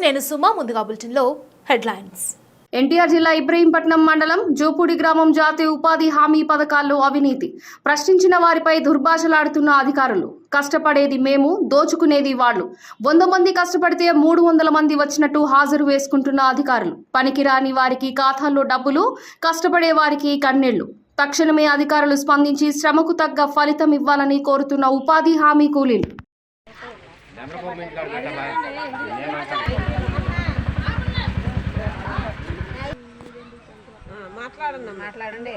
News నేను సుమా ముందుగా బులెటిన్లో హెడ్లైన్స్. ఎన్టీఆర్ జిల్లా ఇబ్రహీంపట్నం మండలం జోపూడి గ్రామం జాతీయ ఉపాధి హామీ పథకాల్లో అవినీతి. ప్రశ్నించిన వారిపై దుర్భాషలాడుతున్న అధికారులు. కష్టపడేది మేము దోచుకునేది వాళ్ళు. వంద మంది కష్టపడితే మూడు వందల మంది వచ్చినట్టు హాజరు వేసుకుంటున్న అధికారులు. పనికిరాని వారికి ఖాతాల్లో డబ్బులు కష్టపడే వారికి కన్నీళ్ళు తక్షణమే అధికారులు స్పందించి శ్రమకు తగ్గ ఫలితం ఇవ్వాలని కోరుతున్న ఉపాధి హామీ కూలీలు. మాట్లాడండి మాట్లాడండి.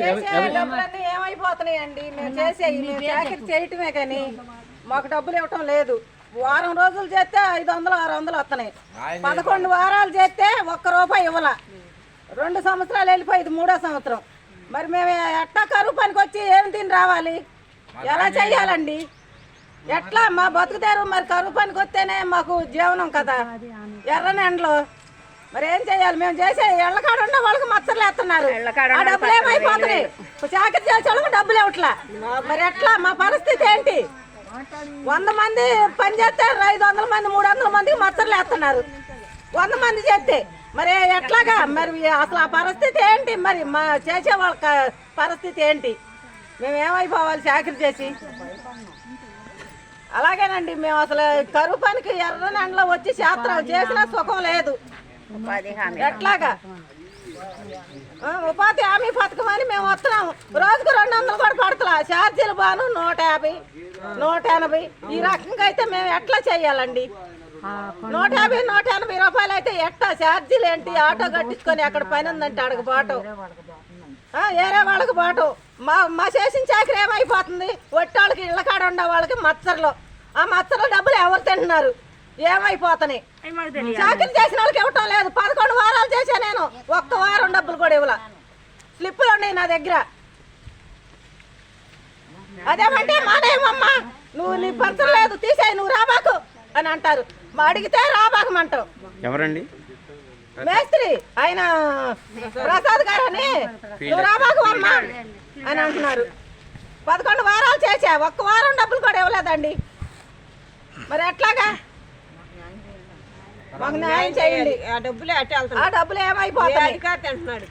చేసే డబ్బులన్నీ ఏమైపోతున్నాయండి? మేము చేసే చాకరీ చేయటమే కానీ మాకు డబ్బులు ఇవ్వటం లేదు. వారం రోజులు చేస్తే ఐదు వందలు ఆరు వందలు వస్తున్నాయి. పదకొండు వారాలు చేస్తే ఒక్క రూపాయి ఇవ్వాల. రెండు సంవత్సరాలు వెళ్ళిపోయింది మూడో సంవత్సరం. మరి మేము ఎట్టా కరువు పనికి వచ్చి ఏం తిని రావాలి? ఎలా చెయ్యాలండి? ఎట్లా మా బతుకుతారు? మరి కరువు పనికి వస్తేనే మాకు జీవనం కదా. ఎర్రని ఎండలో మరి ఏం చేయాలి? మేము చేసే ఎళ్ళకాడ ఉన్న వాళ్ళకి మచ్చలు వేస్తున్నారు. ఆ డబ్బులు ఏమైపోతున్నాయి? చాకరీ చేసే వాళ్ళకి డబ్బులు ఇవ్వట్లా. మరి ఎట్లా? మా పరిస్థితి ఏంటి? వంద మంది పని చేస్తే ఐదు వందల మంది మూడు వందల మందికి మచ్చలు వేస్తున్నారు. వంద మంది చేస్తే. మరి ఎట్లాగా? మరి అసలు ఆ పరిస్థితి ఏంటి? మరి మా చేసే వాళ్ళ పరిస్థితి ఏంటి? మేము ఏమైపోవాలి చాకరీ చేసి? అలాగేనండి మేము అసలు కరువు పనికి ఎండలో వచ్చి శాస్త్రాలు చేసినా సుఖం లేదు. ఎట్లాగా? ఆ, ఉపాధి హామీ పథకం అని మేము వస్తున్నాము. రోజుకు రెండు వందలు కూడా పడుతున్నా ఛార్జీలు బాను నూట యాభై నూట ఎనభై. ఈ రకంగా అయితే మేము ఎట్లా చేయాలండి? నూట యాభై నూట ఎనభై రూపాయలు అయితే ఎట్లా? ఛార్జీలు ఏంటి? ఆటో కట్టించుకొని అక్కడ పని ఉందంటే అడగ బాటు. ఆ, ఏరే వాళ్ళకి బాటు. మా మా చేసిన చాకరీ ఏమైపోతుంది? ఒట్టోళ్ళకి ఇళ్ళ కాడ ఉండే వాళ్ళకి మచ్చర్లు. ఆ మచ్చర్ల డబ్బులు ఎవరు తింటున్నారు? ఏమైపోతున్నాయి చాకరీ చేసిన వాళ్ళకి ఇవ్వటం లేదు. పదకొండు వారాలు చేశా నేను. ఒక్క వారం డబ్బులు కూడా ఇవ్వాల. స్లిప్పులు ఉన్నాయి నా దగ్గర. అదేమంటే మానేయమమ్మా నువ్వు నీ పరిచయం లేదు తీసేయి నువ్వు రాబాకు అని అంటారు. మా అడిగితే రాబాకమంటావు ఎవరండి? మేస్త్రి ఆయన ప్రసాద్ గారు అని నువ్వు రాబాకు అమ్మా అని అంటున్నారు. పదకొండు వారాలు చేసా ఒక్క వారం డబ్బులు కూడా ఇవ్వలేదండి. మరి ఎట్లాగా? మాకు న్యాయం చేయండి. ఆ డబ్బులే అట్టే ఆ వెళ్తున్నాడు డబ్బులు ఏమైపోతాయి అధికారి అంటున్నాడు?